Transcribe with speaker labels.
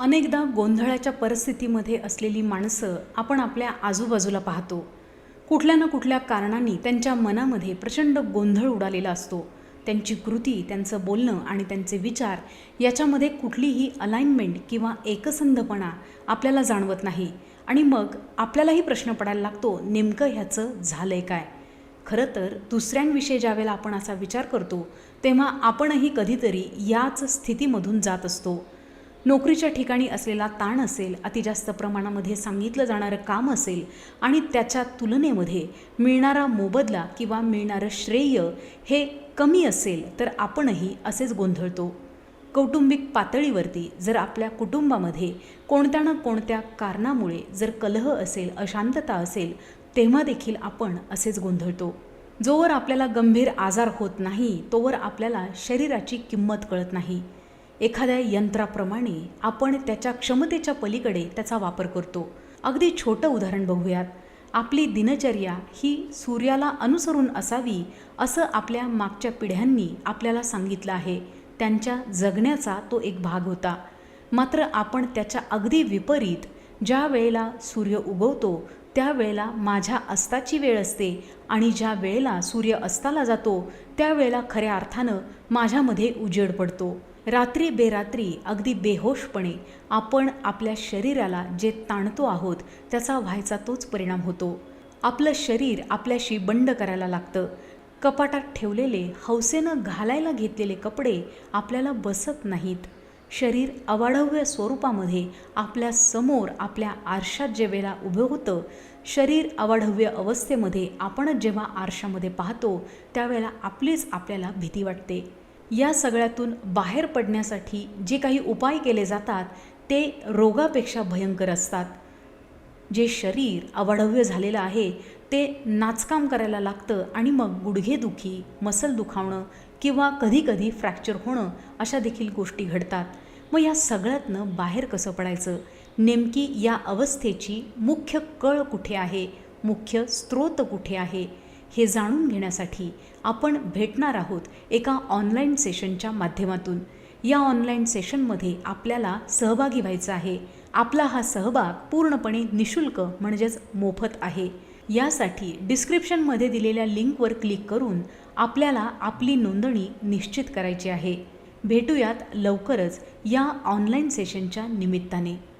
Speaker 1: अनेकदा गोंधळाच्या परिस्थितीमध्ये असलेली माणसं आपण आपल्या आजूबाजूला पाहतो. कुठल्या ना कुठल्या कारणांनी त्यांच्या मनामध्ये प्रचंड गोंधळ उडालेला असतो. त्यांची कृती त्यांचं बोलणं आणि त्यांचे विचार याच्यामध्ये कुठलीही अलाइनमेंट किंवा एकसंधपणा आपल्याला जाणवत नाही. आणि मग आपल्यालाही प्रश्न पडायला लागतो नेमकं ह्याचं झालं आहे काय? खरं तर दुसऱ्यांविषयी ज्यावेळेला आपण असा विचार करतो तेव्हा आपणही कधीतरी याच स्थितीमधून जात असतो. नोकरीच्या ठिकाणी असलेला ताण असेल अतिजास्त प्रमाणामध्ये सांगितलं जाणारं काम असेल आणि त्याच्या तुलनेमध्ये मिळणारा मोबदला किंवा मिळणारं श्रेय हे कमी असेल तर आपणही असेच गोंधळतो. कौटुंबिक पातळीवरती जर आपल्या कुटुंबामध्ये कोणत्या ना कोणत्या कारणामुळे जर कलह असेल अशांतता असेल तेव्हा देखील आपण असेच गोंधळतो. जोवर आपल्याला गंभीर आजार होत नाही तोवर आपल्याला शरीराची किंमत कळत नाही. एखाद्या यंत्राप्रमाणे आपण त्याच्या क्षमतेच्या पलीकडे त्याचा वापर करतो. अगदी छोटं उदाहरण बघूयात. आपली दिनचर्या ही सूर्याला अनुसरून असावी असं आपल्या मागच्या पिढ्यांनी आपल्याला सांगितलं आहे. त्यांच्या जगण्याचा तो एक भाग होता. मात्र आपण त्याच्या अगदी विपरीत ज्या वेळेला सूर्य उगवतो त्यावेळेला माझ्या अस्ताची वेळ असते आणि ज्या वेळेला सूर्य अस्ताला जातो त्यावेळेला खऱ्या अर्थानं माझ्यामध्ये उजेड पडतो. रात्री बेरात्री अगदी बेहोशपणे आपण आपल्या शरीराला जे ताणतो आहोत त्याचा व्हायचा तोच परिणाम होतो. आपलं शरीर आपल्याशी बंड करायला लागतं. कपाटात ठेवलेले हौसेनं घालायला घेतलेले कपडे आपल्याला बसत नाहीत. शरीर अवाढव्य स्वरूपामध्ये आपल्यासमोर आपल्या आरशात जे वेळेला उभं होतं शरीर अवाढव्य अवस्थेमध्ये आपण जेव्हा आरशामध्ये पाहतो त्यावेळेला आपलीच आपल्याला भीती वाटते. या सगळ्यातून बाहेर पडण्यासाठी जे काही उपाय केले जातात ते रोगापेक्षा भयंकर असतात. जे शरीर अवाढव्य झालेलं आहे ते नाचकाम करायला लागतं आणि मग गुडघेदुखी मसल दुखावणं किंवा कधीकधी फ्रॅक्चर होणं अशा देखील गोष्टी घडतात. मग या सगळ्यातनं बाहेर कसं पडायचं? नेमकी या अवस्थेची मुख्य कळ कुठे आहे? मुख्य स्रोत कुठे आहे? हे जाणून घेण्यासाठी आपण भेटणार आहोत एका ऑनलाईन सेशनच्या माध्यमातून. या ऑनलाईन सेशनमध्ये आपल्याला सहभागी व्हायचं आहे. आपला हा सहभाग पूर्णपणे निशुल्क म्हणजेच मोफत आहे. यासाठी डिस्क्रिप्शनमध्ये दिलेल्या लिंकवर क्लिक करून आपल्याला आपली नोंदणी निश्चित करायची आहे. भेटूयात लवकरच या ऑनलाईन सेशनच्या निमित्ताने.